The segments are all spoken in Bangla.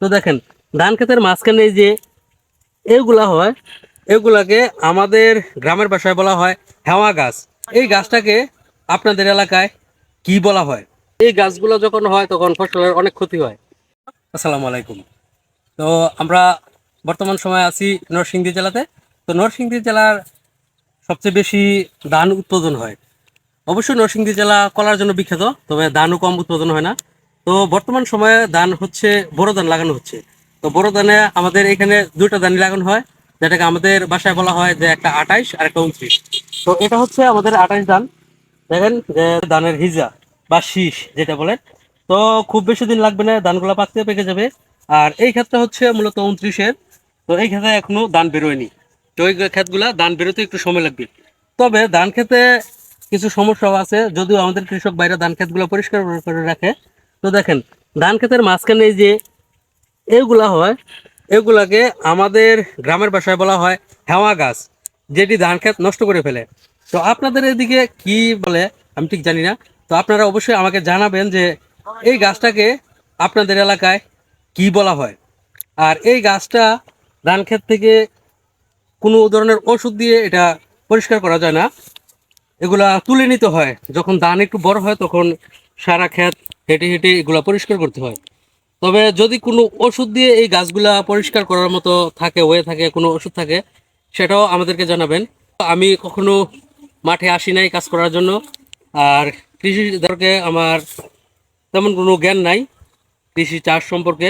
তো দেখেন, ধান ক্ষেতের মাঝখানে যে এগুলা হয়, এগুলাকে আমাদের গ্রামের ভাষায় বলা হয় হেওয়া গাছ। এই গাছটাকে আপনাদের এলাকায় কি বলা হয়? এই গাছগুলো যখন হয়, তখন ফসলের অনেক ক্ষতি হয়। আসসালামু আলাইকুম। তো আমরা বর্তমান সময়ে আছি নরসিংদী জেলাতে। তো নরসিংদী জেলার সবচেয়ে বেশি ধান উৎপাদন হয়। অবশ্যই নরসিংদী জেলা কলার জন্য বিখ্যাত, তবে ধানও কম উৎপাদন হয় না। তো বর্তমান সময়ে ধান হচ্ছে, বড় ধান লাগানো হচ্ছে। তো বড় ধানে আমাদের এখানে দুইটা ধান লাগানো হয়, যেটাকে আমাদের বাসায় বলা হয় যে একটা আঠাইশ আর একটা উনত্রিশ। তো এটা হচ্ছে আমাদের আঠাইশ ধান। দেখেন যে ধানের হিজা বা শীষ যেটা বলে তো খুব বেশি দিন লাগবে না, ধানগুলো পাকতে পেকে যাবে। আর এই ক্ষেত্রে হচ্ছে মূলত উনত্রিশের, তো এই ক্ষেত্রে এখনও ধান বেরোয়নি। তো এই ক্ষেতগুলা ধান বেরোতে একটু সময় লাগবে। তবে ধান খেতে কিছু সমস্যাও আছে, যদিও আমাদের কৃষক বাইরে ধান ক্ষেতগুলো পরিষ্কার করে রাখে তো দেখেন, ধান ক্ষেতের মাঝখানে যে এগুলা হয়, এগুলাকে আমাদের গ্রামের ভাষায় বলা হয় হেওয়া গাছ, যেটি ধান ক্ষেত নষ্ট করে ফেলে। তো আপনাদের এদিকে কি বলে, আমি ঠিক জানি না। তো আপনারা অবশ্যই আমাকে জানাবেন যে এই গাছটাকে আপনাদের এলাকায় কি বলা হয়। আর এই গাছটা ধান ক্ষেত থেকে কোনো ধরনের ওষুধ দিয়ে এটা পরিষ্কার করা যায় না। এগুলা তুলে নিতে হয়। যখন ধান একটু বড় হয়, তখন সারা ক্ষেত হেঁটে হেঁটে এগুলা পরিষ্কার করতে হয়। তবে যদি কোনো ওষুধ দিয়ে এই গাছগুলা পরিষ্কার করার মতো থাকে, হয়ে থাকে, কোনো ওষুধ থাকে, সেটাও আমাদেরকে জানাবেন। আমি কখনো মাঠে আসি নাই কাজ করার জন্য। আর কৃষি দরকে আমার তেমন কোনো জ্ঞান নাই, কৃষি চাষ সম্পর্কে।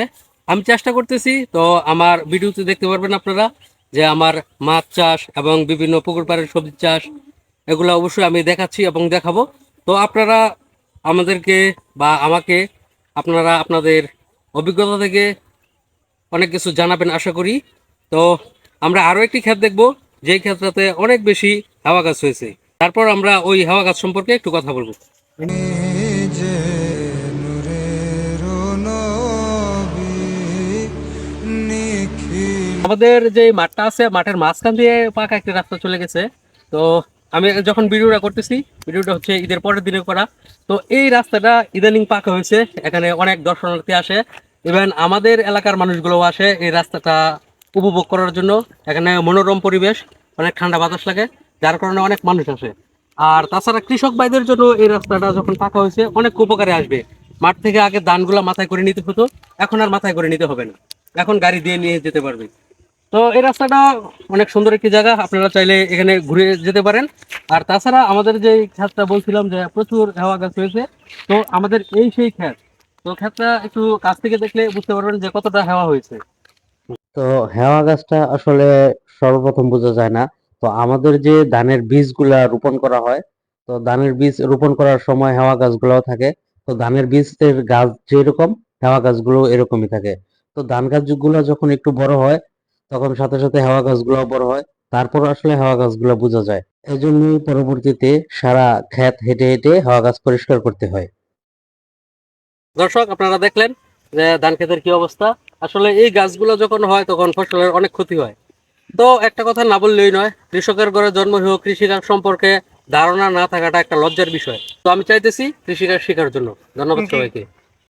আমি চেষ্টা করতেছি, তো আমার ভিডিওতে দেখতে পারবেন আপনারা যে আমার মাছ চাষ এবং বিভিন্ন পুকুর পাড়ের সবজি চাষ, এগুলো অবশ্যই আমি দেখাচ্ছি এবং দেখাবো। তো আপনারা আমাদেরকে বা আমাকে আপনারা আপনাদের অভিজ্ঞতা থেকে অনেক কিছু জানাবেন আশা করি। তো আমরা আরও একটি ক্ষেত দেখব, যেই ক্ষেত্রতে অনেক বেশি হাওয়া গাছ হয়েছে। তারপর আমরা ওই হাওয়া গাছ সম্পর্কে একটু কথা বলব। আমাদের যে মাঠটা আছে, মাঠের মাঝখান দিয়ে পাকা একটি রাস্তা চলে গেছে। তো আমি যখন ভিডিওটা করতেছি, ভিডিওটা হচ্ছে ঈদের পরের দিনে করা। তো এই রাস্তাটা ইদানিং পাকা হয়েছে, এখানে অনেক দর্শনার্থী আসে। ইভেন আমাদের এলাকার মানুষগুলোও আসে এই রাস্তাটা উপভোগ করার জন্য। এখানে মনোরম পরিবেশ, অনেক ঠান্ডা বাতাস লাগে, যার কারণে অনেক মানুষ আসে। আর তাছাড়া কৃষক ভাইদের জন্য এই রাস্তাটা যখন পাকা হয়েছে, অনেক উপকারে আসবে। মাঠ থেকে আগে ধানগুলা মাথায় করে নিতে হতো, এখন আর মাথায় করে নিতে হবে না। এখন গাড়ি দিয়ে নিয়ে যেতে পারবে। তো এই রাস্তাটা অনেক সুন্দর একটি জায়গা। আপনারা চাইলে এখানে ঘুরে যেতে পারেন। আর তাছাড়া আমাদের যে ক্ষেতটা বলছিলাম যে প্রচুর হাওয়া গাছ হয়েছে তো আমাদের এই সেই ক্ষেত তো ক্ষেতটা একটু কাছ থেকে দেখলে বুঝতে পারবেন যে কতটা হাওয়া হয়েছে। তো হেওয়া গাছটা আসলে সর্বপ্রথম বোঝা যায় না। তো আমাদের যে ধানের বীজগুলা রোপণ করা হয়, তো ধানের বীজ রোপণ করার সময় হেওয়া গাছগুলোও থাকে। তো ধানের বীজের গাছ যেরকম, হেওয়া গাছগুলো এরকমই থাকে। তো ধান গাছগুলো যখন একটু বড় হয় তখন সাথে সাথে হেওয়া গাছগুলো বড় হয়। তারপর আসলে হেওয়া গাছগুলো বোঝা যায়। এই জন্যই পরবর্তীতে সারা ক্ষেত হেঁটে হেঁটে হাওয়া গাছ পরিষ্কার করতে হয়। দর্শক আপনারা দেখলেন যে ধান ক্ষেতের কি অবস্থা। আসলে এই গাছগুলো যখন হয় তখন ফসলের অনেক ক্ষতি হয়। তো একটা কথা না বললেই নয় কৃষকের ঘরে জন্ম হয়েও কৃষিকাজ সম্পর্কে ধারণা না থাকাটা একটা লজ্জার বিষয়। তো আমি চাইতেছি কৃষিকাজ শেখার জন্য। ধন্যবাদ সবাইকে।